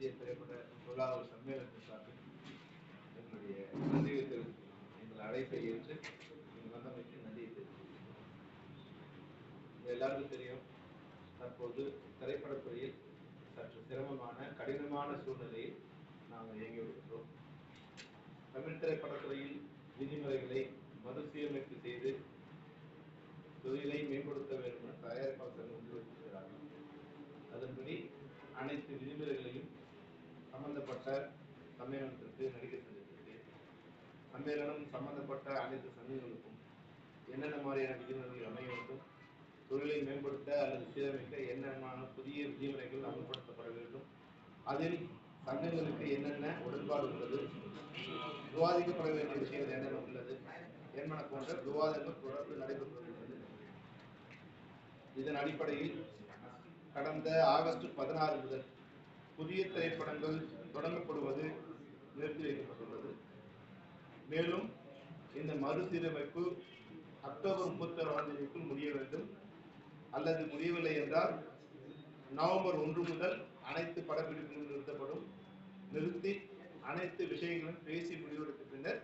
இந்திய திரைப்பட தொழிலாளர் சம்மேளனத்தின் சார்பில் எங்களுடைய நன்றியை தெரிவித்துக்கிறோம் எங்கள் அழைப்பை ஏற்று நீங்கள் வந்தமைக்கு நன்றியை தெரிவித்துக்கிறோம் எல்லாருக்கும் தெரியும் தற்போது திரைப்படத்துறையில் சற்று சிரமமான கடினமான சூழ்நிலையில் நாங்கள் இயங்கி வருகிறோம் தமிழ் திரைப்படத்துறையில் விதிமுறைகளை மறுசீரமைப்பு செய்து தொழிலை மேம்படுத்த வேண்டும் என தயாரிப்பாளர்கள் முன்வைத்திருக்கிறார்கள் அதன்படி அனைத்து விதிமுறைகளையும் சம்பந்தப்பட்ட சம்மேளனத்திற்கு நடிகர் சங்கத்திற்கு சம்மேளனம் சம்பந்தப்பட்ட அனைத்து சங்கங்களுக்கும் என்னென்ன மாதிரியான விதிமுறைகள் அமைய வேண்டும் தொழிலை மேம்படுத்த அல்லது சீரமைக்க என்னென்ன புதிய விதிமுறைகள் அமல்படுத்தப்பட வேண்டும் அதில் சங்கங்களுக்கு என்னென்ன உடன்பாடு உள்ளது விவாதிக்கப்பட வேண்டிய விஷயங்கள் என்னென்ன உள்ளது என்பன போன்ற விவாதங்கள் தொடர்ந்து நடைபெற்று வருகிறது. இதன் அடிப்படையில் கடந்த ஆகஸ்ட் பதினாறு முதல் புதிய திரைப்படங்கள் தொடங்கப்படுவது நிறுத்தி வைக்கப்பட்டுள்ளது மேலும் இந்த மறுசீரமைப்பு அக்டோபர் முப்பத்தி ஆறாம் தேதிக்குள் முடிய வேண்டும். அல்லது முடியவில்லை என்றால் நவம்பர் ஒன்று முதல் அனைத்து படப்பிடிப்புகளும் நிறுத்தப்படும். நிறுத்தி அனைத்து விஷயங்களும் பேசி முடிவெடுத்த பின்னர்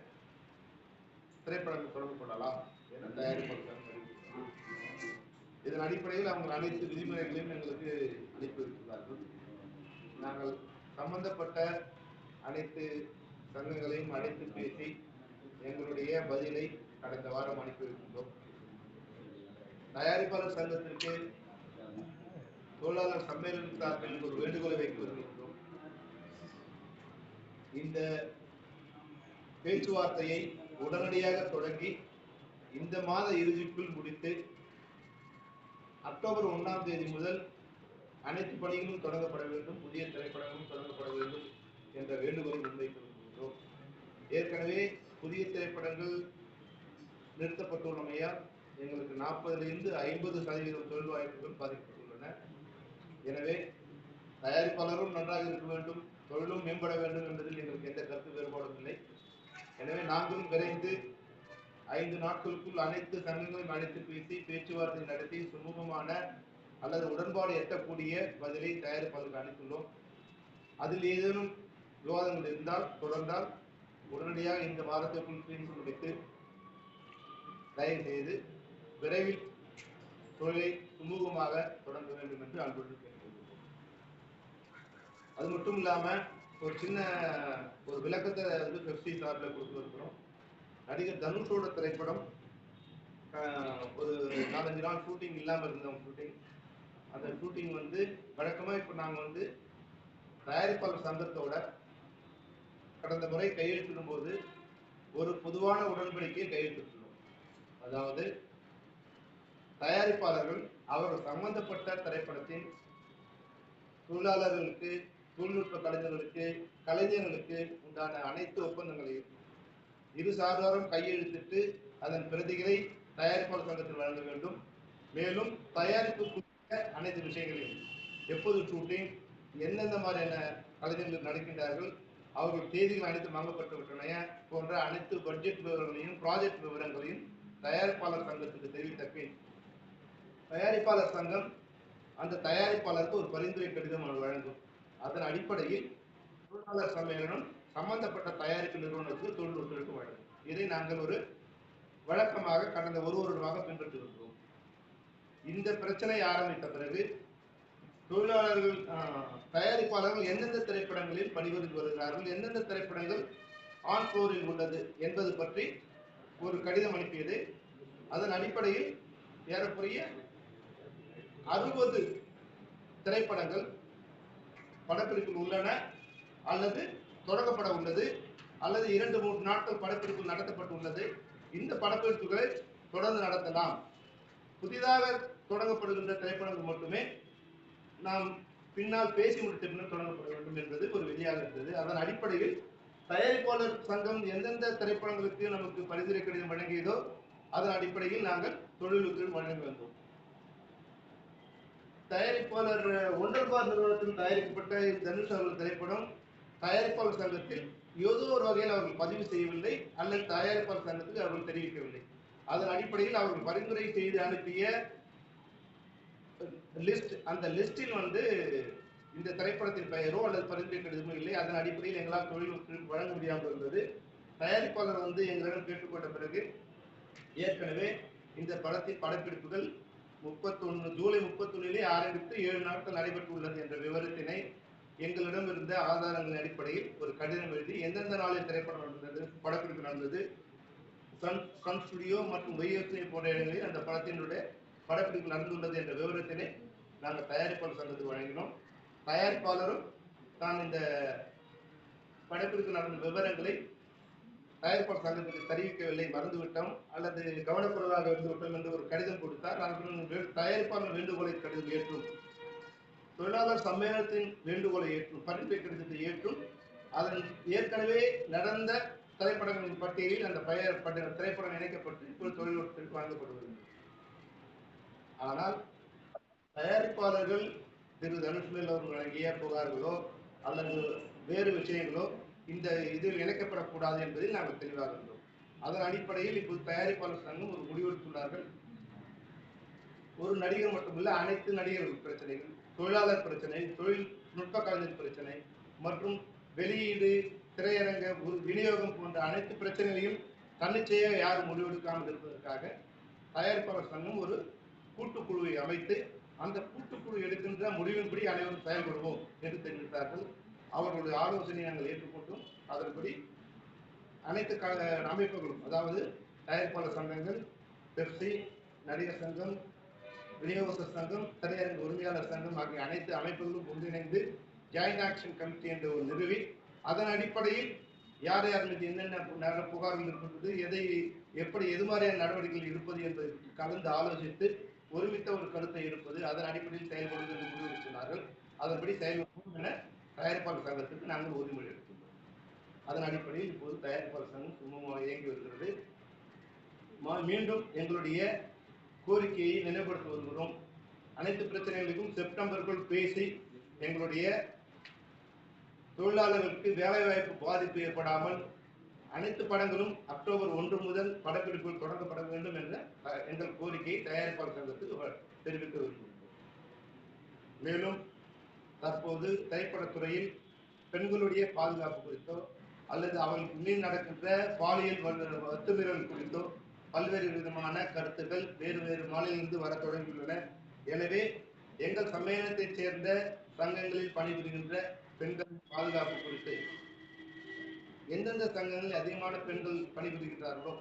திரைப்படங்கள் தொடங்கப்படலாம் என தயாரிப்பாளர்கள் இதன் அடிப்படையில் அவங்க அனைத்து விதிமுறைகளையும் எங்களுக்கு அனுப்பி நாங்கள் சம்பந்தப்பட்ட அனைத்து சங்கங்களையும் அழைத்து பேசி எங்களுடைய பதிலை கடந்த வாரம் அனுப்பியிருக்கின்றோம் தயாரிப்பாளர் சங்கத்திற்கு தொழிலாளர் சம்மேளன சார்பில் ஒரு வேண்டுகோளை வைக்க வருகின்றோம். இந்த பேச்சுவார்த்தையை உடனடியாக தொடங்கி இந்த மாத இறுதிக்குள் முடித்து அக்டோபர் ஒன்றாம் தேதி முதல் அனைத்து பணிகளும் தொடங்கப்பட வேண்டும் புதிய திரைப்படங்களும் தொடங்கப்பட வேண்டும் என்ற வேண்டுகோளை முன்வைத்து வருகின்றோம் ஏற்கனவே புதிய திரைப்படங்கள் நிறுத்தப்பட்டுள்ளமையால் எங்களுக்கு நாற்பதிலிருந்து ஐம்பது சதவீதம் தொழில் வாய்ப்புகள் பாதிக்கப்பட்டுள்ளன. எனவே தயாரிப்பாளரும் நன்றாக இருக்க வேண்டும் தொழிலும் மேம்பட வேண்டும் என்பதில் எங்களுக்கு எந்த கருத்து வேறுபாடும் இல்லை. எனவே நாங்களும் விரைந்து ஐந்து நாட்களுக்குள் அனைத்து சங்கங்களையும் அழைத்து பேசி பேச்சுவார்த்தை நடத்தி சுமூகமான அல்லது உடன்பாடு எட்டக்கூடிய பதிலை தயாரிப்பாளருக்கு அனுப்பியுள்ளோம். அதில் ஏதேனும் விவாதங்கள் இருந்தால் தொடர்ந்தால் உடனடியாக இந்த வாரத்திற்குள் பேசி முடித்து தயவு செய்து விரைவில் தொழிலை சுமூகமாக தொடங்க வேண்டும் என்று அன்புடன் கேட்டுக்கொள்கிறோம். அது மட்டும் இல்லாம ஒரு சின்ன ஒரு விளக்கத்தை வந்து பெப்சி சார்பில் கொடுத்து நடிகர் தனுஷோட திரைப்படம் ஒரு நாலஞ்சு நாள் ஷூட்டிங் இல்லாமல் இருந்தோம் ஷூட்டிங் அந்த ஷூட்டிங் வந்து வழக்கமா இப்போ நாங்கள் வந்து தயாரிப்பாளர் சங்கத்தோட கடந்த முறை கையெழுத்திடும் போது ஒரு பொதுவான உடன்படிக்கையை கையெழுத்திட்டுள்ளோம். அதாவது தயாரிப்பாளர்கள் அவர்கள் சம்பந்தப்பட்ட திரைப்படத்தின் தொழிலாளர்களுக்கு தொழில்நுட்ப கலைஞர்களுக்கு கலைஞர்களுக்கு உண்டான அனைத்து ஒப்பந்தங்களையும் இரு சாதாரம் கையெழுத்திட்டு அதன் பிரதிகளை தயாரிப்பாளர் சங்கத்தில் வழங்க வேண்டும். மேலும் தயாரிப்பு அனைத்து விஷயங்களையும் எப்போது ஷூட்டிங் எந்தெந்த மாதிரியான கலைஞர்கள் நடக்கின்றார்கள்? அவர்கள் தேதிகள் அனைத்து வாங்கப்பட்டு விட்டன போன்ற அனைத்து பட்ஜெட் விவரங்களையும் ப்ராஜெக்ட் விவரங்களையும் தயாரிப்பாளர் சங்கத்துக்கு தெரிவித்த பின் தயாரிப்பாளர் சங்கம் அந்த தயாரிப்பாளருக்கு ஒரு பரிந்துரை கடிதம் அவர் வழங்கும். அதன் அடிப்படையில் தொழிலாளர் சம்மேளனம் சம்பந்தப்பட்ட தயாரிப்பு நிறுவனத்துக்கு தொழில் ஒத்துழைப்பு வழங்கும். இதை நாங்கள் ஒரு வழக்கமாக கடந்த ஒரு வருடமாக பின்பற்றி வருகிறோம் இந்த பிரச்சனை ஆரம்பித்த பிறகு தொழிலாளர்கள் தயாரிப்பாளர்கள் எந்தெந்த திரைப்படங்களில் பணிபுரிந்து வருகிறார்கள் எந்தெந்த திரைப்படங்கள் ஆன் ஃப்ளோரில் உள்ளது என்பது பற்றி ஒரு கடிதம் அனுப்பியது. அதன் அடிப்படையில் ஏறக்குறைய அறுபது திரைப்படங்கள் படப்பிடிப்பில் உள்ளன அல்லது தொடங்கப்பட உள்ளது அல்லது இரண்டு மூன்று நாட்கள் படப்பிடிப்பு நடத்தப்பட்டுள்ளது இந்த படப்பிடிப்புகளை தொடர்ந்து நடத்தலாம். புதிதாக தொடங்கப்படுகின்ற திரைப்படங்கள் மட்டுமே நாம் பின்னால் பேசி முடித்த பின்னர் தொடங்கப்பட வேண்டும் என்பது ஒரு விதியாக இருந்தது. அதன் அடிப்படையில் தயாரிப்பாளர் சங்கம் எந்தெந்த திரைப்படங்களுக்கு நமக்கு பரிந்துரை கடிதம் வழங்கியதோ அதன் அடிப்படையில் நாங்கள் தொழிலுக்கு வழங்க வேண்டும். தயாரிப்பாளர் ஒன்றர்பார் நிறுவனத்தில் தயாரிக்கப்பட்ட தனுஷ் அவர்கள் திரைப்படம் தயாரிப்பாளர் சங்கத்தில் ஏதோ ஒரு வகையில் அவர்கள் பதிவு செய்யவில்லை அல்லது தயாரிப்பாளர் சங்கத்துக்கு அவர்கள் தெரிவிக்கவில்லை. அதன் அடிப்படையில் அவர்கள் பரிந்துரை செய்து அனுப்பிய லிஸ்ட் அந்த லிஸ்டில் வந்து இந்த திரைப்படத்தின் பெயரோ அல்லது பரிந்துரைக்கிறதுமோ இல்லை. அதன் அடிப்படையில் எங்களால் தொழில் வழங்க முடியாமல் இருந்தது. தயாரிப்பாளர் வந்து எங்களிடம் கேட்டுக்கொண்ட பிறகு ஏற்கனவே இந்த படத்தின் படப்பிடிப்புகள் முப்பத்தொன்று ஜூலை முப்பத்தொன்னிலே ஆரம்பித்து ஏழு நாட்கள் நடைபெற்றுள்ளது என்ற விவரத்தினை எங்களிடம் இருந்த ஆதாரங்களின் அடிப்படையில் ஒரு கடிதம் எழுதி எந்தெந்த நாளில் திரைப்படம் நடந்தது படப்பிடிப்பு நடந்தது சன் சன் ஸ்டுடியோ மற்றும் ஒய்எஸ்ஐ போன்ற இடங்களில் அந்த படத்தினுடைய படப்பிடிப்பு நடந்துள்ளது என்ற விவரத்தினை நாங்கள் தயாரிப்பாளர் சங்கத்துக்கு வழங்கினோம். தயாரிப்பாளரும் தான் இந்த படப்பிடிப்பு நடந்த விவரங்களை தயாரிப்பாளர் சங்கத்துக்கு தெரிவிக்கவில்லை மறந்துவிட்டோம். அல்லது கவனக்குறைவாக இருந்துவிட்டோம் என்று ஒரு கடிதம் கொடுத்தார். நாங்கள் தயாரிப்பாளர் வேண்டுகோளை கடிதம் ஏற்றும் தொழிலாளர் சம்மேளனத்தின் வேண்டுகோளை ஏற்றும் பரிந்துரை கடிதத்தை ஏற்றும் அதன் ஏற்கனவே நடந்த திரைப்படங்களின் பட்டியலில் அந்த பெயர் பட்ட- திரைப்படம் இணைக்கப்பட்டு இப்போது தொழில்நுட்பத்திற்கு வழங்கப்படுகிறது ஆனால் தயாரிப்பாளர்கள் திரு தனுஷ்மேல் அவர்கள் வழங்கிய புகார்களோ அல்லது வேறு விஷயங்களோ இந்த இதில் இணைக்கப்படக்கூடாது என்பதில் நாங்கள் தெளிவாக இருந்தோம். அதன் அடிப்படையில் இப்போது தயாரிப்பாளர் சங்கம் ஒரு முடிவெடுத்துள்ளார்கள். ஒரு நடிகர் மட்டுமல்ல அனைத்து நடிகர்கள் பிரச்சனைகள் தொழிலாளர் பிரச்சனை தொழில்நுட்ப கலைஞர் பிரச்சனை மற்றும் வெளியீடு திரையரங்க விநியோகம் போன்ற அனைத்து பிரச்சனைகளையும் தன்னிச்சையாக யாரும் முடிவெடுக்காமல் இருப்பதற்காக தயாரிப்பாளர் சங்கம் ஒரு கூட்டுக்குழுவை அமைத்து அந்த கூட்டுக்குழு எடுக்கின்ற முடிவின்படி அனைவரும் செயல்படுவோம் என்று தெரிவித்தார்கள். அவர்களுடைய ஆலோசனையை நாங்கள் ஏற்றுக்கொண்டோம். அதன்படி அனைத்து க- அமைப்புகளும் அதாவது தயாரிப்பாளர் சங்கங்கள் பெப்சி நடிகர் சங்கம் விநியோகஸ்தர் சங்கம் திரையரங்கு உரிமையாளர் சங்கம் ஆகிய அனைத்து அமைப்புகளும் ஒன்றிணைந்து ஜாயிண்ட் ஆக்ஷன் கமிட்டி என்ற ஒரு நிறுவி அதன் அடிப்படையில் யார் யார் மீது என்னென்ன பு- புகார்கள் இருப்பது எதை எப்படி எது மாதிரியான நடவடிக்கைகள் இருப்பது என்பதை கலந்து ஆலோசித்து ஒருமித்த ஒரு கருத்தை இருப்பது அதன் அடிப்படையில் செயல்படுவது என்று முடிவு சொன்னார்கள் அதன்படி செயல்படுவோம் என தயாரிப்பாளர் சங்கத்திற்கு நாங்கள் உறுதிமொழி எடுத்துள்ளோம் அதன் அடிப்படையில் இப்போது தயாரிப்பாளர் சங்கம் சுமூகமாக இயங்கி வருகிறது. மா- மீண்டும் எங்களுடைய கோரிக்கையை நினைவுபடுத்தி வருகிறோம் அனைத்து பிரச்சனைகளுக்கும் செப்டம்பருக்குள் பேசி எங்களுடைய தொழிலாளர்களுக்கு வேலைவாய்ப்பு பாதிப்பு ஏற்படாமல் அனைத்து படங்களும் அக்டோபர் ஒன்று முதல் படப்பிடிப்புகள் தொடங்கப்பட வேண்டும் என்ற எங்கள் கோரிக்கையை தயாரிப்பாளர் சங்கத்துக்கு தெரிவிக்க விரும்புகிறோம். மேலும் தற்போது திரைப்படத்துறையில் பெண்களுடைய பாதுகாப்பு குறித்தோ அல்லது அவர்களுக்கு மீன் நடக்கின்ற பாலியல் வத்துமீறல் குறித்தோ பல்வேறு விதமான கருத்துக்கள் வேறு வேறு மாநிலங்களிலிருந்து வர தொடங்கியுள்ளன. எனவே எங்கள் சம்மேளனத்தைச் சேர்ந்த சங்கங்களில் பணிபுரிகின்ற பெண்கள் பாதுகாப்பு குறித்து எந்தெந்த சங்கங்களில் அதிகமான பெண்கள் பணிபுரிகிறார்களோ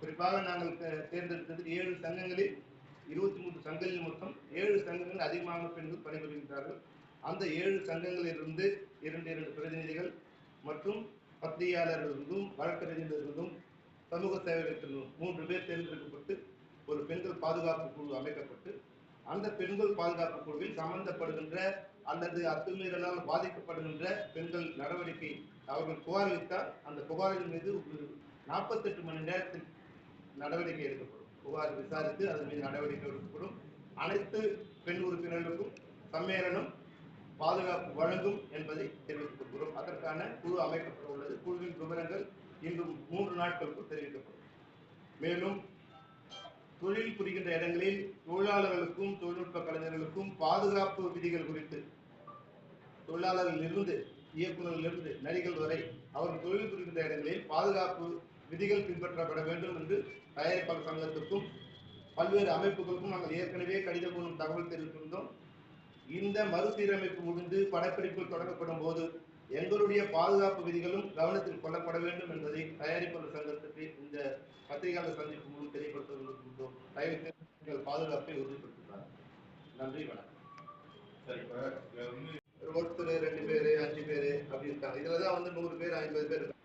குறிப்பாக நாங்கள் தேர்ந்தெடுத்தது ஏழு சங்கங்களில் இருபத்தி மூன்று சங்கங்களில் மொத்தம் ஏழு சங்கங்களில் அதிகமான பெண்கள் பணிபுரிகின்றார்கள். அந்த ஏழு சங்கங்களிலிருந்து இரண்டு இரண்டு பிரதிநிதிகள் மற்றும் பத்திரிகையாளர்களிருந்தும் வழக்கறிஞர்களிருந்தும் சமூக சேவகத்திலிருந்தும் மூன்று பேர் தேர்ந்தெடுக்கப்பட்டு ஒரு பெண்கள் பாதுகாப்பு குழு அமைக்கப்பட்டு அந்த பெண்கள் பாதுகாப்பு குழுவில் சம்பந்தப்படுகின்ற அல்லது அத்துமீறலால் பாதிக்கப்படுகின்ற பெண்கள் நடவடிக்கை அவர்கள் புகார் அளித்தால் அந்த புகாரின் மீது நாற்பத்தெட்டு மணி நேரத்தில் நடவடிக்கை எடுக்கப்படும். புகார் விசாரித்து அதன் மீது நடவடிக்கை எடுக்கப்படும். அனைத்து பெண் உறுப்பினர்களுக்கும் சம்மேளனம் பாதுகாப்பு வழங்கும் என்பதை தெரிவித்துக் கொள்கிறோம் அதற்கான குழு அமைக்கப்பட உள்ளது. குழுவின் விவரங்கள் இன்று மூன்று நாட்களுக்குள் தெரிவிக்கப்படும். மேலும் தொழில் புரிகின்ற இடங்களில் தொழிலாளர்களுக்கும் தொழில்நுட்ப கலைஞர்களுக்கும் பாதுகாப்பு விதிகள் குறித்து தொழிலாளர்கள் இருந்து நடிகள் நடிகர் வரை அவர்கள் தொழில் புரிகின்ற இடங்களில் பாதுகாப்பு விதிகள் பின்பற்றப்பட வேண்டும் என்று தயாரிப்பாளர் சங்கத்துக்கும் பல்வேறு அமைப்புகளுக்கும் நாங்கள் ஏற்கனவே கடிதம் மூலம் தகவல் தெரிவித்திருந்தோம். இந்த மறுசீரமைப்பு முடிந்து படப்பிடிப்பு தொடங்கப்படும் போது எங்களுடைய பாதுகாப்பு விதிகளும் கவனத்தில் கொள்ளப்பட வேண்டும் என்பதை தயாரிப்பாளர் சங்கத்துக்கு இந்த பத்திரிகையாளர் சந்திப்பு மூலம் தெரியப்படுத்த விரும்புகின்றோம் தயவு எங்கள் பாதுகாப்பை உறுதிப்படுத்துகிறார் நன்றி வணக்கம். சரி இப்ப இதுல ஒருத்தர் ரெண்டு பேரு அஞ்சு பேரு அப்படி இருக்காங்க. இதுலதான் வந்து நூறு பேர் ஐம்பது பேர் இருக்காங்க.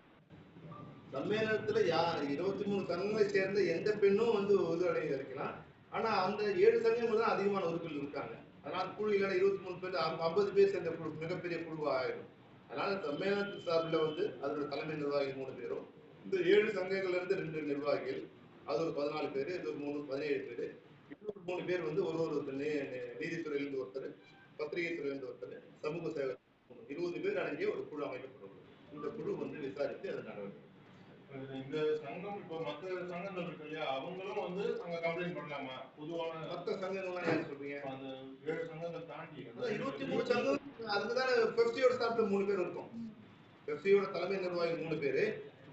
சம்மேளனத்துல யா இருபத்தி மூணு சங்கங்களை சேர்ந்த எந்த பெண்ணும் வந்து உறுதுணையாக இருக்கலாம். ஆனா அந்த ஏழு சங்கங்கள் தான் அதிகமான உறுப்பினர்கள் இருக்காங்க. அதனால குழு இல்லைன்னா இருபத்தி மூணு பேர் ஐம்ப- ஐம்பது பேர் சேர்ந்த குழு மிகப்பெரிய குழுவா ஆயிடும் அதனால சம்மேளனத்து சார்பில் வந்து அதோட தலைமை நிர்வாகி மூணு பேரும் இந்த ஏழு சங்கங்கள்ல இருந்து ரெண்டு நிர்வாகிகள் அது ஒரு பதினாலு பேர் இது ஒரு மூணு பதினேழு பேர். இன்னொரு மூணு பேர் வந்து ஒரு ஒரு நீதித்துறையிலிருந்து ஒருத்தர் பத்திரிகை துறையிலிருந்து ஒருத்தர் சமூக சேவை இருபது பேர் அடங்கிய ஒரு குழு அமைக்கப்படும். இந்த குழு வந்து விசாரித்து அது நடவடிக்கை இந்த சங்கம் இப்ப மத்த சங்கங்கள் இருக்கு இல்லையா அவங்களும் வந்து அங்க கம்ப்ளைண்ட் பண்ணலாமா? பொதுவான மற்ற சங்கங்கள்லாம் யார் சொல்றீங்க? அந்த ஏழு சங்கங்கள் தாண்டி இருபத்தி மூணு சங்கம் அதுக்குதான் பெப்சியோட ஸ்டாஃப்ல மூணு பேர் இருக்கும். பெப்சியோட தலைமை நிர்வாகி மூணு பேரு.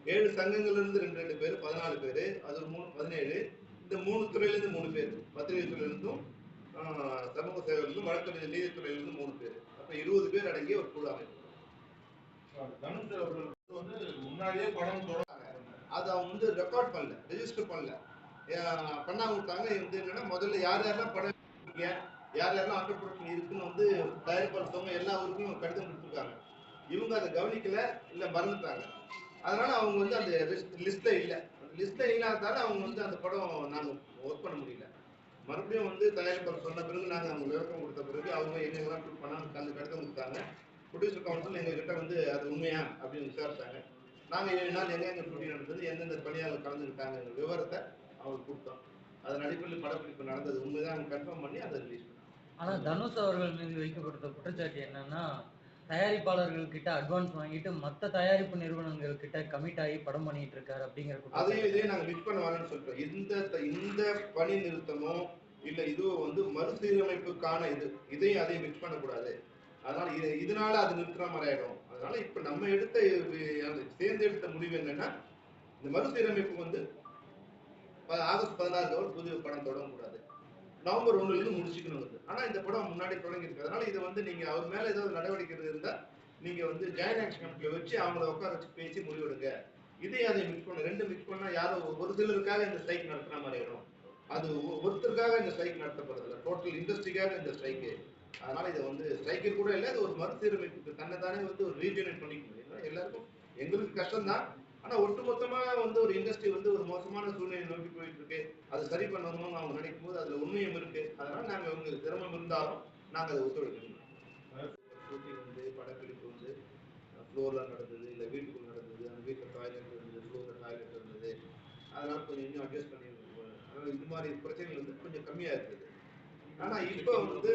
ஏழு சங்கங்கள்ல இருந்து ரெண்டு ரெண்டு பேர் பதினாலு பேர் அது மூணு பதினேழு. இந்த மூணு துறையில இருந்து மூணு பேர். பத்திரிகை துறையில இருந்தும் ஆஹ், சமூக சேவையிலிருந்தும் வழக்கறிஞர் நீதித்துறையில இருந்து மூணு பேர். அப்ப இருபது பேர் அடங்கிய ஒரு குழு அமைப்பு. தனுஷ் அவர்கள் வந்து முன்னாடியே படம் தொடங்க அது அவங்க வந்து ரெக்கார்ட் பண்ணல ரெஜிஸ்டர் பண்ணல. பண்ணாம விட்டாங்க. வந்து என்னன்னா முதல்ல யார் யாரெல்லாம் படம் எடுத்திருக்கீங்க, யார் யாரெல்லாம் ப்ரொடக்ஷன் இருக்குன்னு வந்து தயாரிப்பாளர்த்தவங்க எல்லா ஊருக்கும் கடிதம் கொடுத்துருக்காங்க. இவங்க அதை கவனிக்கல இல்ல மறந்துட்டாங்க. அதனால அவங்க வந்து அந்த லிஸ்ட்ல இல்ல. லிஸ்ட்ல இல்லாததால அவங்க வந்து அந்த படம் நாங்க ஒர்க் பண்ண முடியல. மறுபடியும் வந்து தயாரிப்பாளர் சொன்ன பிறகு நாங்க அவங்க விளக்கம் கொடுத்த பிறகு அவங்க என்ன ட்ரூட் பண்ணாங்க அந்த கடிதம் கொடுத்தாங்க. ப்ரொடியூசர் கவுன்சில் எங்ககிட்ட வந்து அது உண்மையா அப்படின்னு விசாரிச்சாங்க. நாங்க ஏழு நாள் எங்கெங்க ஷூட்டிங் நடந்தது எந்தெந்த பணியாளர் கலந்துக்கிட்டாங்க விவரத்தை அவங்களுக்கு கொடுத்தோம். அதன் அடிப்படையில் படப்பிடிப்பு நடந்தது. உண்மைதான் கன்ஃபார்ம் பண்ணி அதை ரிலீஸ் பண்ணோம். ஆனா தனுஷ் அவர்கள் மீது வைக்கப்பட்ட குற்றச்சாட்டு என்னன்னா தயாரிப்பாளர்கள் கிட்ட அட்வான்ஸ் வாங்கிட்டு மத்த தயாரிப்பு நிறுவனங்கள் கிட்ட கமிட் ஆகி படம் பண்ணிட்டு இருக்காரு அப்படிங்கிற அதையும் குற்றச்சாட்டு இதையும் நாங்க மிக்ஸ் பண்ண வேணும்னு சொல்றோம். இந்த இந்த பணி நிறுத்தமோ இல்ல இதுவோ வந்து மறுசீரமைப்புக்கான இது இதையும் அதையும் மிக்ஸ் பண்ணக்கூடாது. அதனால இது இதனால அது நிறுத்துற மாதிரி ஆயிடும். அதனால இப்ப நம்ம எடுத்த இது- சேர்ந்து எடுத்த முடிவு என்னன்னா இந்த மறுசீரமைப்பு வந்து ஆகஸ்ட் பதினாறு ஒரு புது படம் தொடங்கக்கூடாது. நவம்பர் ஒன்றுலேருந்து இருந்து முடிச்சுக்கணும் ஆனால் ஆனா இந்த படம் முன்னாடி தொடங்கி அதனால இதை வந்து நீங்க அவர் மேல ஏதாவது நடவடிக்கை இருந்தா நீங்க வந்து ஜாயின் ஆக்ஷன் கமிட்டில வச்சு அவங்கள உட்கார வச்சு பேசி முடிவெடுங்க. இதையும் அதை மிக்ஸ் பண்ண. ரெண்டு மிக்ஸ் பண்ணா யாரோ ஒரு சிலருக்காக இந்த ஸ்ட்ரைக் நடத்துற மாதிரி ஆயிடும். அது ஒருத்தருக்காக இந்த ஸ்ட்ரைக் நடத்தப்படுறதில்ல. டோட்டல் இண்டஸ்ட்ரிக்காக இந்த ஸ்ட்ரைக்கு அதனால இதை வந்து ஸ்ட்ரைக்கு கூட இல்லை இது ஒரு மறுசீரமைப்பு தன்னை தானே வந்து ஒரு ரீஜெனரேட் பண்ணிக்க முடியும் எல்லாருக்கும் எங்களுக்கு கஷ்டம் தான் ஆனா ஒட்டுமொத்தமாக வந்து ஒரு இண்டஸ்ட்ரி வந்து ஒரு மோசமான சூழ்நிலை நோக்கி போயிட்டு இருக்கு அது சரி பண்ணணும்னு அவங்க நினைக்கும் போது அதுல உண்மையும் இருக்கு. அதனால நாங்க உங்களுக்கு சிரமம் இருந்தாலும் நாங்க அதை ஒத்துழைக்கணும். ஷூட்டிங் வந்து படப்பிடிப்பு வந்து ஃப்ளோர்ல நடந்தது இல்ல வீட்டுக்குள் நடந்தது அந்த வீட்டுல டாய்லெட் இருந்தது ஃப்ளோர்ல டாய்லெட் இருந்தது. அதனால கொஞ்சம் இன்னும் அட்ஜஸ்ட் பண்ணி அதனால இது மாதிரி பிரச்சனைகள் வந்து கொஞ்சம் கம்மியா இருக்குது ஆனா இப்போ வந்து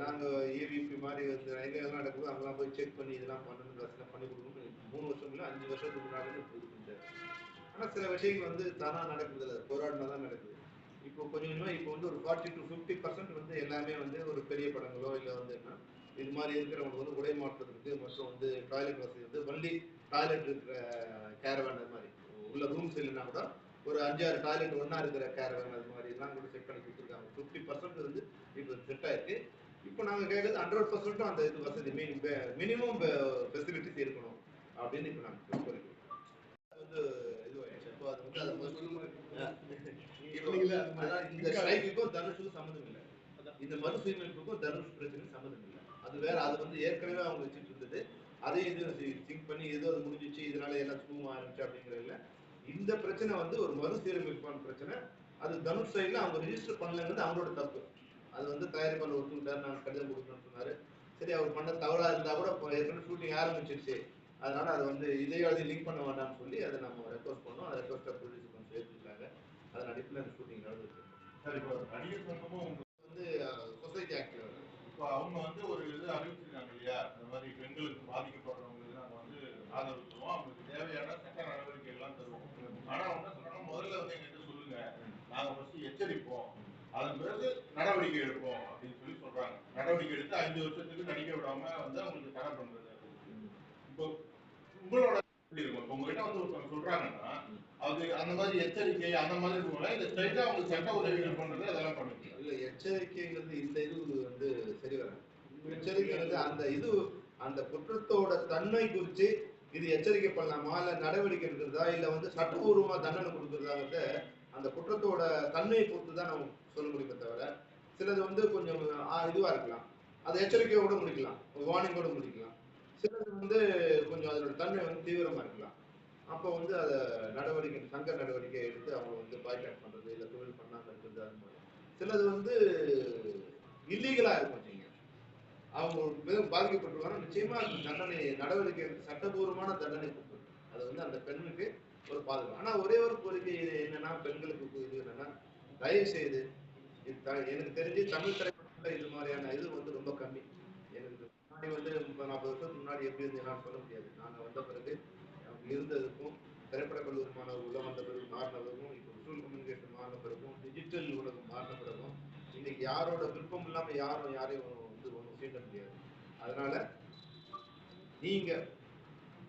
நாங்க ஏவிபி மாதிரி வந்து எங்க எல்லாம் நடக்குதோ அங்கெல்லாம் போய் செக் பண்ணி இதெல்லாம் பண்ணணும் இதெல்லாம் பண்ணி கொடுக்கணும் மூணு வருஷம் இல்லை அஞ்சு வருஷத்துக்கு முன்னாடி இருந்து ஆனால் சில விஷயங்கள் வந்து தானாக நடக்குது. இல்லை போராடினா தான் நடக்குது. இப்போ கொஞ்சம் கொஞ்சமாக இப்போ வந்து ஒரு ஃபார்ட்டி டு ஃபிஃப்டி பர்சன்ட் வந்து எல்லாமே வந்து ஒரு பெரிய படங்களோ இல்லை வந்து என்ன இது மாதிரி இருக்கிறவங்களுக்கு வந்து உடை மாற்றத்துக்கு மற்றும் வந்து டாய்லெட் வசதி வந்து வண்டி டாய்லெட் இருக்கிற கேரவேன் அது மாதிரி. உள்ள ரூம்ஸ் இல்லைன்னா கூட ஒரு அஞ்சாறு டாய்லெட் ஒன்றா இருக்கிற கேரவேன் அது மாதிரி எல்லாம் கூட செட் பண்ணி கொடுத்துருக்காங்க. ஃபிஃப்டி பர்சன்ட் வந்து இப்போ செட் ஆயிருக்கு. இப்போ நாங்கள் கேட்கறது ஹண்ட்ரட் பர்சன்ட்டும் அந்த இது வசதி. மினிமம் ஃபெசிலிட்டிஸ் இருக்கணும். அப்படின்னு இப்போ நாங்கள் அது வந்து இதுவாயிடுச்சு அது வந்து அதை இப்போ அதான் இந்த ஸ்ட்ரைக்குக்கும் தனுஷுக்கும் சம்மந்தம் இல்லை. இந்த மறுசீரமைப்புக்கும் தனுஷ் பிரச்சனைக்கும் சம்மந்தம் இல்லை. அது வேற அது வந்து ஏற்கனவே அவங்க வச்சுட்டு இருந்தது. அதையும் இது திங்க் பண்ணி ஏதோ அது முடிஞ்சிச்சு இதனால எல்லாம் சுமூக ஆரம்பிச்சு அப்படிங்கிறதுல இந்த பிரச்சனை வந்து ஒரு மறுசீரமைப்பான பிரச்சனை. அது தனுஷ் சைடில் அவங்க ரிஜிஸ்டர் பண்ணலங்கிறது அவங்களோட தப்பு. அது வந்து தயாரிப்பாளர் ஒத்துக்கிட்டாரு நான் கடிதம் கொடுக்கணும்னு சொன்னாரு. சரி அவர் பண்ண தவறா இருந்தா கூட ஏற்கனவே ஷூட்டிங் ஆரம்பிச்சிருச்சு. அதனால அது வந்து இதையும் அதை லிங்க் பண்ண வேண்டாம்னு சொல்லி அதை நம்ம ரெக்வஸ்ட் பண்ணோம். அதை ரெக்வஸ்ட்டை ப்ரொடியூஸ் பண்ணி சேர்த்துருக்காங்க அதன் அடிப்படையில் அந்த ஷூட்டிங் நடந்துருக்கு சரி இப்போ நடிகர் சங்கமும் வந்து சொசைட்டி ஆக்டில் இப்போ அவங்க வந்து ஒரு இது அறிவிச்சிருக்காங்க இல்லையா? இந்த மாதிரி பெண்களுக்கு பாதிக்கப்படுறவங்களுக்கு நாங்க வந்து ஆதரவு தருவோம் அவங்களுக்கு தேவையான சட்ட நடவடிக்கை எல்லாம் தருவோம். ஆனா அவங்க என்ன சொன்னாங்க முதல்ல வந்து எங்கிட்ட சொல்லுங்க. நாங்க ஃபர்ஸ்ட் எச்சரிப்போம். அதன் பிறகு நடவடிக்கை எடுப்போம் அப்படின்னு சொல்லி சொல்றாங்க. நடவடிக்கை எடுத்து அஞ்சு வருஷத்துக்கு நடிக்க விடாம வந்து அவங்களுக்கு தடை பண்றது. இப்போ உங்களோட எப்படி இருக்கும் இப்போ உங்ககிட்ட வந்து ஒருத்தவங்க சொல்றாங்கன்னா அது அந்த மாதிரி எச்சரிக்கை அந்த மாதிரி இருக்கும்ல இந்த ஸ்ட்ரைட்டா அவங்களுக்கு சட்ட உதவிகள் பண்றது அதெல்லாம் பண்ணுவீங்க இல்ல எச்சரிக்கைங்கிறது இந்த இது வந்து சரி வராது. எச்சரிக்கைங்கிறது அந்த இது அந்த குற்றத்தோட தன்மை குறித்து இது எச்சரிக்கை பண்ணலாமா இல்ல நடவடிக்கை எடுக்கிறதா இல்ல வந்து சட்டபூர்வமா தண்டனை கொடுக்கறதாங்கிறத அந்த குற்றத்தோட தன்மையை பொறுத்து தான் நம்ம சொல்ல முடியுமே தவிர சிலது வந்து கொஞ்சம் இதுவா இருக்கலாம். அது எச்சரிக்கையோட முடிக்கலாம். வார்னிங்கோட முடிக்கலாம். சிலது வந்து கொஞ்சம் அதோட தன்மை வந்து தீவிரமா இருக்கலாம். அப்போ வந்து அதை நடவடிக்கை சங்க நடவடிக்கை எடுத்து அவங்க வந்து பாய்காட் பண்றது இல்ல தொழில் பண்ணாம இருக்கிறது அது மாதிரி. சிலது வந்து இல்லீகலா இருக்கும் வச்சுங்க அவங்க மிகவும் பாதிக்கப்பட்டுருவாங்க நிச்சயமா அந்த தண்டனை நடவடிக்கை எடுத்து சட்டபூர்வமான தண்டனை கொடுக்கணும் அது வந்து அந்த பெண்ணுக்கு ஒரு பாதுகாப்பு. ஆனா ஒரே ஒரு கோரிக்கை இது என்னன்னா பெண்களுக்கு இது என்னன்னா தயவு செய்து இது த- எனக்கு தெரிஞ்சு தமிழ் திரைப்படத்துல இது மாதிரியான இது வந்து ரொம்ப கம்மி. எனக்கு வந்து முப்பது நாற்பது வருஷத்துக்கு முன்னாடி எப்படி இருந்தேன்னு சொல்ல முடியாது. நாங்க வந்த பிறகு அவங்க இருந்ததுக்கும் திரைப்பட கல்லூரி மாணவர் உள்ள வந்த பிறகு மாறினதுக்கும் இப்போ விஷுவல் கம்யூனிகேஷன் மாறின பிறகும் டிஜிட்டல் உலகம் மாறின பிறகும் இன்னைக்கு யாரோட விருப்பம் இல்லாம யாரும் யாரையும் வந்து ஒன்றும் சீண்ட முடியாது. அதனால நீங்க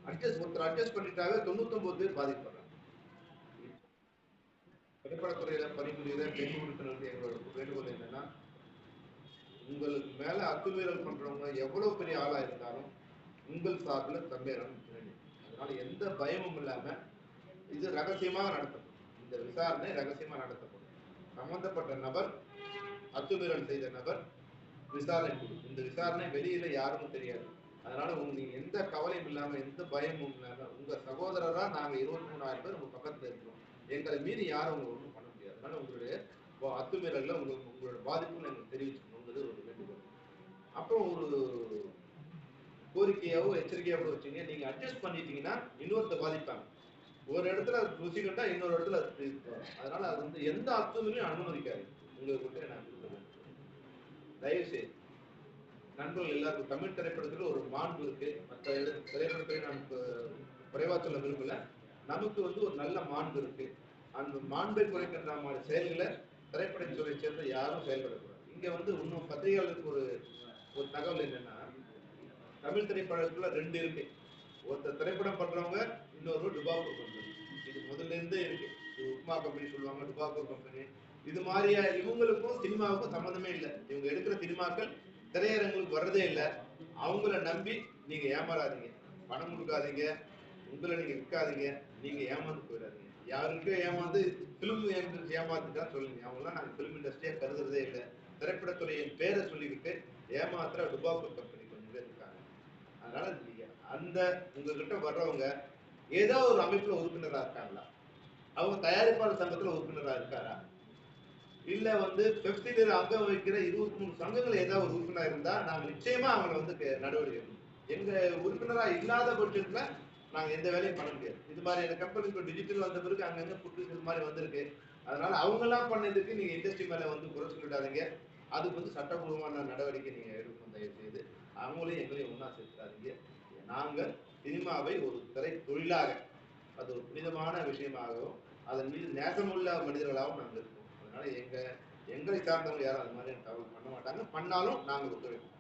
அட்ஜஸ்ட் ஒருத்தர் அட்ஜஸ்ட் பண்ணிட்டாவே தொண்ணூத்தொன்பது பேர் பாதிக்கப்படுறாங்க. திரைப்படத்துறையில பணிபுரிகிற பெண் உறுப்பினருக்கு எங்களோட வேண்டுகோள் என்னன்னா உங்களுக்கு மேல அத்துமீறல் பண்றவங்க எவ்வளவு பெரிய ஆளா இருந்தாலும் உங்கள் சார்பில் தம்பேரம் அதனால எந்த பயமும் இல்லாம இது ரகசியமாக நடத்தப்படும். இந்த விசாரணை ரகசியமா நடத்தப்படும். சம்பந்தப்பட்ட நபர் அத்துமீறல் செய்த நபர் விசாரணை குழு இந்த விசாரணை வெளியில யாருக்கும் தெரியாது. அதனால உங்க நீங்க எந்த கவலையும் இல்லாம எந்த பயமும் இல்லாம உங்க சகோதரரா நாங்க இருபத்தி மூணாயிரம் பேர் உங்க பக்கத்துல இருக்கிறோம். எங்களை மீறி யாரும் உங்களை ஒன்றும் பண்ண முடியாது. அதனால உங்களுடைய அத்துமீறல்ல உங்களுக்கு உங்களோட பாதிப்புன்னு எங்களுக்கு என்பது ஒரு வேண்டுகோள் அப்புறம் ஒரு கோரிக்கையாவோ எச்சரிக்கையாவோ வச்சீங்க. நீங்க அட்ஜஸ்ட் பண்ணிட்டீங்கன்னா இன்னொருத்த பாதிப்பாங்க. ஒரு இடத்துல அது ருசி கண்டா இன்னொரு இடத்துல அது அதனால அது வந்து எந்த அத்துமீறியும் அனுமதிக்காது. உங்களுக்கு நான் தயவுசெய்து தயவு செய்து நண்பர்கள் எல்லாருக்கும் தமிழ் திரைப்படத்துல ஒரு மாண்பு இருக்கு. மற்ற இட- திரைப்படத்தை நான் குறைவா சொல்ல விரும்பல. நமக்கு வந்து ஒரு நல்ல மாண்பு இருக்கு. அந்த மாண்பை குறைக்கின்ற மாதிரி செயல்களை திரைப்படத்துறை சேர்ந்த யாரும் செயல்படக்கூடாது. இங்க வந்து இன்னும் பத்திரிகையாளருக்கு ஒரு ஒரு தகவல் என்னன்னா தமிழ் திரைப்படத்துல ரெண்டு இருக்கு. ஒருத்தர் திரைப்படம் பண்றவங்க இன்னொரு டுபாக்கூர் கம்பெனி இது முதல்ல இருந்தே இருக்கு. இது உப்மா கம்பெனி சொல்லுவாங்க டுபாக்கூர் கம்பெனி இது மாதிரியா இவங்களுக்கும் சினிமாவுக்கும் சம்மந்தமே இல்லை. இவங்க எடுக்கிற சினிமாக்கள் திரையரங்களுக்கு வர்றதே இல்லை. அவங்கள நம்பி நீங்க ஏமாறாதீங்க. பணம் கொடுக்காதீங்க. உங்களை நீங்க விற்காதீங்க. நீங்க ஏமாந்து போயிடாதீங்க. யாருக்கும் ஏமாந்து பிலிம் ஏமாத்துட்டா சொல்லுங்க. அவங்களாம் நாங்க பிலிம் இண்டஸ்ட்ரியா கருதுறதே இல்லை. திரைப்படத்துறையின் பேரை சொல்லிக்கிட்டு ஏமாத்திர டுபாக்கூர் கம்பெனி கொஞ்சம் பேர் இருக்காங்க. அதனால நீங்க அந்த உங்ககிட்ட வர்றவங்க ஏதோ ஒரு அமைப்புல உறுப்பினரா இருக்காங்களா? அவங்க தயாரிப்பாளர் சங்கத்துல உறுப்பினரா இருக்காரா? இல்ல வந்து பெப்சில அங்கம் வைக்கிற இருபத்தி மூணு சங்கங்கள் ஏதாவது ஒரு உறுப்பினரா இருந்தா நாங்க நிச்சயமா அவங்களை வந்து நடவடிக்கை எங்க உறுப்பினரா இல்லாத பட்சத்துல நாங்க எந்த வேலையும் பண்ண முடியாது. இது மாதிரி கம்பெனி இப்போ டிஜிட்டல் வந்த பிறகு அங்கங்க புட்டு இது மாதிரி வந்திருக்கு. அதனால அவங்கெல்லாம் பண்ணதுக்கு நீங்க இண்டஸ்ட்ரி மேல வந்து குறை சொல்லிடாதீங்க அதுக்கு வந்து சட்டபூர்வமான நடவடிக்கை நீங்க எடுக்கணும் தயவு செய்து. அவங்களையும் எங்களையும் ஒன்றா சேர்த்துடாதீங்க நாங்கள் சினிமாவை ஒரு திரை தொழிலாக அது ஒரு புனிதமான விஷயமாகவும் அதன் மீது நேசமுள்ள மனிதர்களாகவும் நாங்கள் இருக்கோம். அதனால எங்க எங்களை சார்ந்தவங்க யாரும் அது மாதிரி தவறு பண்ண மாட்டாங்க. பண்ணாலும் நாங்கள் ஒத்துழைப்போம்.